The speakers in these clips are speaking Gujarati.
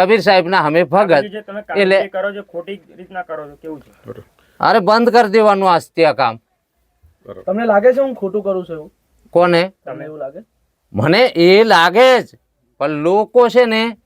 કબીર સાહેબના અમે ભગત. એટલે- કરો છો ખોટી રીતના કરો છો કેવું છે? અરે બંધ કરી દેવાનું આ કામ તમને લાગે છે હું ખોટું કરું છું એવું? કોને? તમને એવું લાગે? મને એ લાગે જ. પણ લોકો છે ને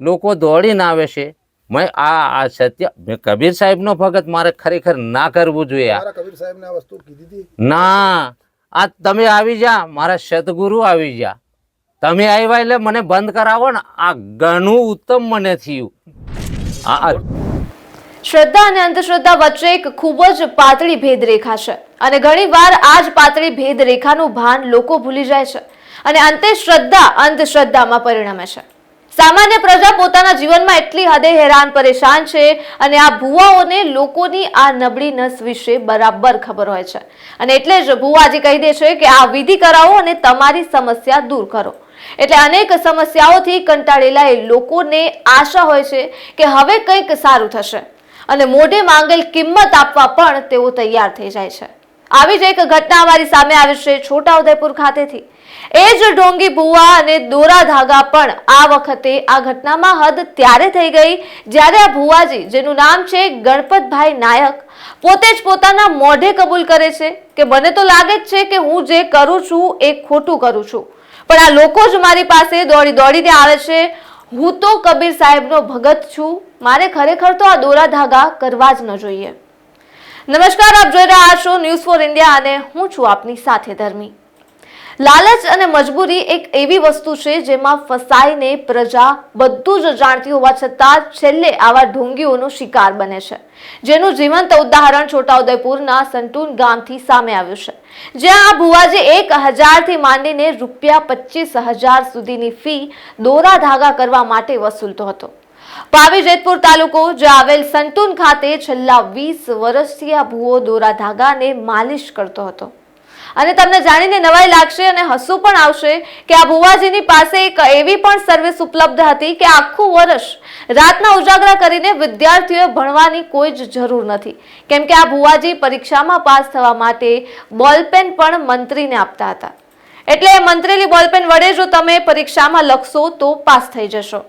લોકો દોડીને આવે છે. મેં આ આ સત્ય મેં કબીર સાહેબનો ભગત મારે ખરેખર ના કરવું જોઈએ આ. કબીર સાહેબને આ વસ્તુ કીધી ના. આ તમે આવી જા મારા સદગુરુ આવી જા. તમે આવ્યા એટલે મને બંધ કરાવો ને. આ ઘણું ઉત્તમ મને થયું. આ શ્રદ્ધા અને અંધશ્રદ્ધા વચ્ચે એક ખૂબ જ પાતળી ભેદરેખા છે. અને ઘણીવાર આ જ પાતળી ભેદરેખાનું ભાન લોકો ભૂલી જાય છે. અને અંતે શ્રદ્ધા અંધશ્રદ્ધામાં પરિણમે છે. સામાન્ય પ્રજા પોતાના જીવનમાં એટલી હદે હેરાન, પરેશાન છે અને આ ભુવાઓને લોકોની આ નબળી નસ વિશે બરાબર ખબર હોય છે. અને એટલે જ ભુવાજી કહી દે છે કે આ વિધિ કરાવો અને તમારી સમસ્યા દૂર કરો. એટલે અનેક સમસ્યાઓથી કંટાળેલા એ લોકોને આશા હોય છે કે હવે કંઈક સારું થશે. અને મોઢે માંગેલ કિંમત આપવા પણ તેઓ તૈયાર થઈ જાય છે. આવી જ એક ઘટના અમારી સામે આવી છે છોટાઉદેપુર ખાતેથી. એ જ ઢોંગી ભુવા અને દોરા ધાગા પણ આ વખતે આ ઘટનામાં હદ ત્યારે થઈ ગઈ જ્યારે આ ભુવાજી, જેનું નામ છે ગણપતભાઈ નાયક, પોતે જ પોતાના મોઢે કબૂલ કરે છે કે મને તો લાગે જ છે કે હું જે કરું છું એ ખોટું કરું છું. પણ આ લોકો જ મારી પાસે દોડી દોડીને આવે છે. હું તો કબીર સાહેબનો ભગત છું. મારે ખરેખર તો આ દોરા ધાગા કરવા જ ન જોઈએ. નમસ્કાર, આપ જોઈ રહ્યા છો ન્યૂઝ ફોર ઇન્ડિયા અને હું છું આપની સાથે ધર્મી. લાલચ અને મજબૂરી એક એવી વસ્તુ છે જેમાં ફસાઈને પ્રજા બધું જ જાણતી હોવા છતાં છેલ્લે આવા ઢોંગીઓનો શિકાર બને છે. જેનું જીવંત ઉદાહરણ છોટાઉદેપુરના સંતુન ગામથી સામે આવ્યું છે. જ્યાં આ ભુવાજી એક હજારથી માંડીને રૂપિયા પચીસ હજાર સુધીની ફી દોરા ધાગા કરવા માટે વસૂલતો હતો. પાવી જેતપુર તાલુકો જે આવેલ સંતુન ખાતે છેલ્લા વીસ વર્ષથી આ ભુવો દોરા ધાગાને માલિશ કરતો હતો. અને તમને જાણીને નવાઈ લાગશે અને હસવું પણ આવશે કે આ ભુવાજીની પાસે એક એવી પણ સર્વિસ ઉપલબ્ધ હતી કે આખું વર્ષ રાતના ઉજાગરા કરીને વિદ્યાર્થીઓએ ભણવાની કોઈ જ જરૂર નથી. કેમ કે આ ભુવાજી પરીક્ષામાં પાસ થવા માટે બોલપેન પણ મંત્રીને આપતા હતા. એટલે મંત્રેલી બોલપેન વડે જો તમે પરીક્ષામાં લખશો તો પાસ થઈ જશો.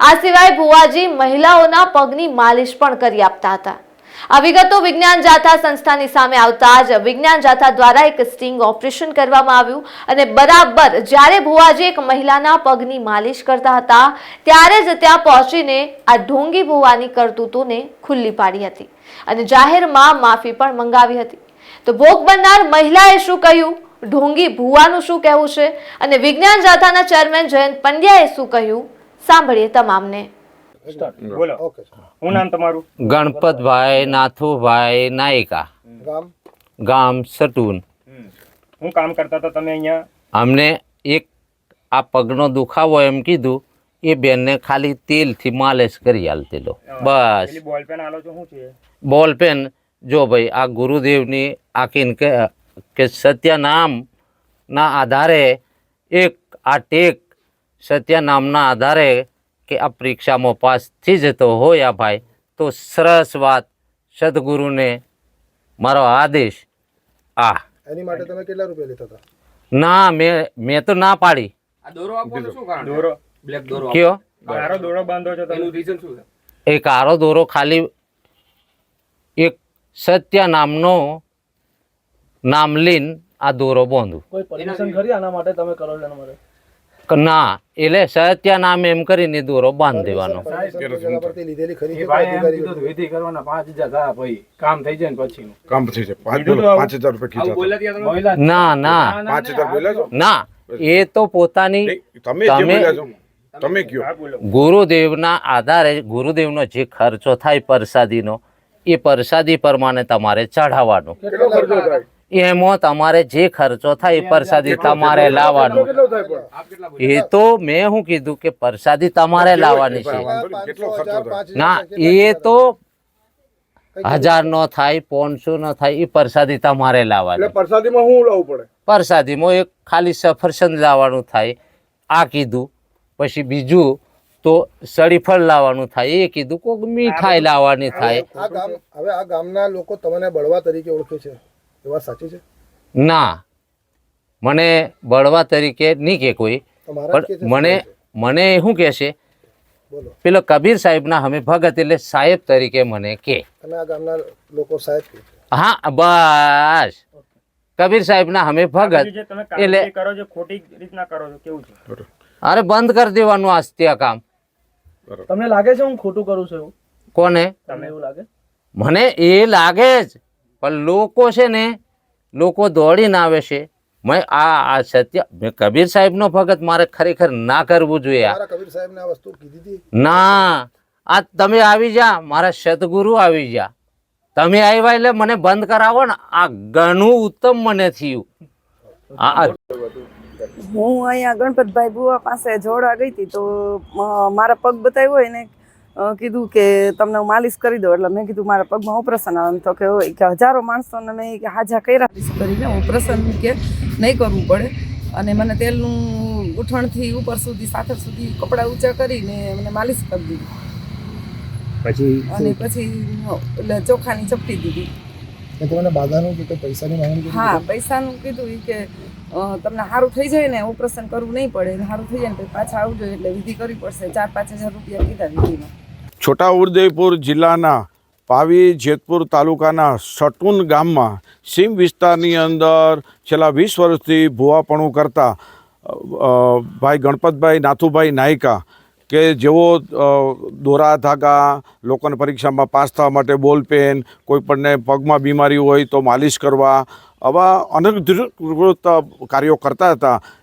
આ સિવાય ભુવાજી મહિલાઓના પગની માલિશ પણ કરી આપતા હતા. આ વિગતો વિજ્ઞાન જાથા સંસ્થાની સામે આવતા જ વિજ્ઞાન જાથા દ્વારા એક સ્ટિંગ ઓપરેશન કરવામાં આવ્યું અને બરાબર જ્યારે ભુવાજી એક મહિલાના પગની માલિશ કરતા હતા, ત્યારે જ ત્યાં પહોંચીને આ ઢોંગી ભુવાની કરતૂતોને ખુલ્લી પાડી હતી અને જાહેરમાં માફી પણ મંગાવી હતી. તો ભોગ બનનાર મહિલાએ શું કહ્યું? ઢોંગી ભુવાનું શું કહેવું છે? અને વિજ્ઞાન જાથાના ચેરમેન જયંત પંડ્યાએ શું કહ્યું? સાંભળીએ તમામને. બોલો. ઓકે. શું નામ તમારું? ગણપતભાઈ નાથુભાઈ નાયકા. ગામ? ગામ સટુન. હું કામ કરતા હતા તમે અહીંયા? અમને એક આ પગનો દુખાવો એમ કીધું એ બેનને ખાલી તેલથી માલિશ કરી આલતેલો બસ. બોલપેન બોલ પેન આલો છો શું છે? બોલપેન જો ભાઈ આ ગુરુદેવની આખી કે કે સત્ય નામના આધારે એક આ ટેક સત્યનામના આધારે કે આ પરીક્ષામાં પાસ થઈ જતો હોય આ ભાઈ તો સરસ વાત. સદગુરુને મારો આદેશ. આ. એની માટે તમે કેટલા રૂપિયા લેતા હતા? ના મેં મેં તો ના પાડી. આ દોરો આપવાનો શું કારણ? દોરો. બ્લેક દોરો કયો? મારો દોરો બાંધો છો એનું રીઝન શું છે? એ કારો દોરો ખાલી એક સત્ય નામનો નામ લઈને આ દોરો બાંધું. કોઈ પરમિશન ખરી આના માટે? તમે કરો છો એના માટે. ના એટલે સત્ય નામે એમ કરીને દોરો બાંધી દેવાનો. ને ના ના. પાંચ હજાર ના એ તો પોતાની તમે તમે- ગુરુદેવના આધારે ગુરુદેવનો જે ખર્ચો થાય પ્રસાદીનો એ પ્રસાદી પ્રમાણે તમારે ચઢાવવાનો. કેટલો ખર્ચો થાય? એમાં તમારે જે ખર્ચો થાય એ પ્રસાદી તમારે લાવવાનો? એ તો મેં શું કીધું કે પ્રસાદી તમારે લાવવાની છે. ના એ તો હજાર નો થાય પોનસો નો થાય એ પ્રસાદી તમારે લાવવાની. પ્રસાદીમાં શું લાવવું પડે? પ્રસાદીમાં એક ખાલી સફરસંદ લાવવાનું થાય આ કીધું. પછી બીજું તો સળીફળ લાવવાનું થાય એ કીધું. કોઈક મીઠાઈ લાવવાની થાય. આ ગામ હવે આ ગામના લોકો તમને બળવા તરીકે ઓળખે છે. એ વાત સાચી છે? ના. મને બળવા તરીકે નહીં કે કોઈ. પણ મને મને શું કહે છે? પેલો કબીર સાહેબના અમે ભગત એટલે સાહેબ તરીકે મને કે. ગામના લોકો સાહેબ હા બસ. કબીર સાહેબના અમે ભગત એટલે- કરો છો ખોટી રીતના કરો છો કેવું છે? અરે બંધ કરી દેવાનું આસ્તે આ કામ. તમને લાગે છે હું ખોટું કરું છું કોને? તમને એવું લાગે? મને એ લાગે જ. પણ લોકો છે ને લોકો દોડીને આવે છે. મેં આ આ સત્ય મેં કબીર સાહેબનો ભગત મારે ખરેખર ના કરવું જોઈએ આ. કબીર સાહેબને આ વસ્તુ કીધી ના આ તમે આવી જા મારા સદગુરુ આવી જા. તમે આવ્યા એટલે મને બંધ કરાવો ને આ ઘણું ઉત્તમ મને થયું. આ આ હું અહીંયા ગણપતભાઈ બુવા પાસે જોડા ગઈ હતી તો મારા પગ બતાવ્યો હોય ને કીધું કે તમને હું માલિશ કરી દઉં. એટલે મેં કીધું મારા પગમાં ઓપરેશન આવે. તો કે હોય કે હજારો માણસોને મેં કે હાજા કર્યા. કરીને ઓપરેશન કે નહીં કરવું પડે. અને મને તેલનું ગૂંઠણથી ઉપર સુધી સાથળ સુધી કપડાં ઊંચા કરીને મને માલિશ કરી દીધી. પછી અને પછી એટલે ચોખાની ચપટી દીધી. તમને બાધાનું કે પૈસાની માંગણી હા પૈસાનું કીધું એ કે તમને સારું થઈ જાય ને ઓપરેશન કરવું નહીં પડે. સારું થઈ જાય ને પછી પાછા આવજો. એટલે વિધિ કરવી પડશે. ચાર પાંચ હજાર રૂપિયા કીધા વિધિમાં. છોટાઉદેપુર જિલ્લાના પાવી જેતપુર તાલુકાના સટુન ગામમાં સીમ વિસ્તારની અંદર છેલ્લા વીસ વર્ષથી ભૂવાપણું કરતા ભાઈ ગણપતભાઈ નાથુભાઈ નાયકા કે જેઓ દોરા ધાગા, લોકોને પરીક્ષામાં પાસ થવા માટે બોલપેન કોઈપણને પગમાં બીમારી હોય તો માલિશ કરવા આવા અનધિકૃત કાર્યો કરતા હતા.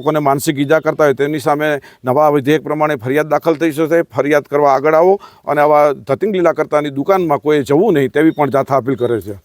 લોકોને માનસિક ઈજા કરતા હોય તેની સામે નવા વિધેયક પ્રમાણે ફરિયાદ દાખલ થઈ જશે. ફરિયાદ કરવા આગળ આવો અને આવા ધતિંગ લીલા કરતાની દુકાનમાં કોઈ જવું નહીં તેવી પણ જાથા અપીલ કરે છે.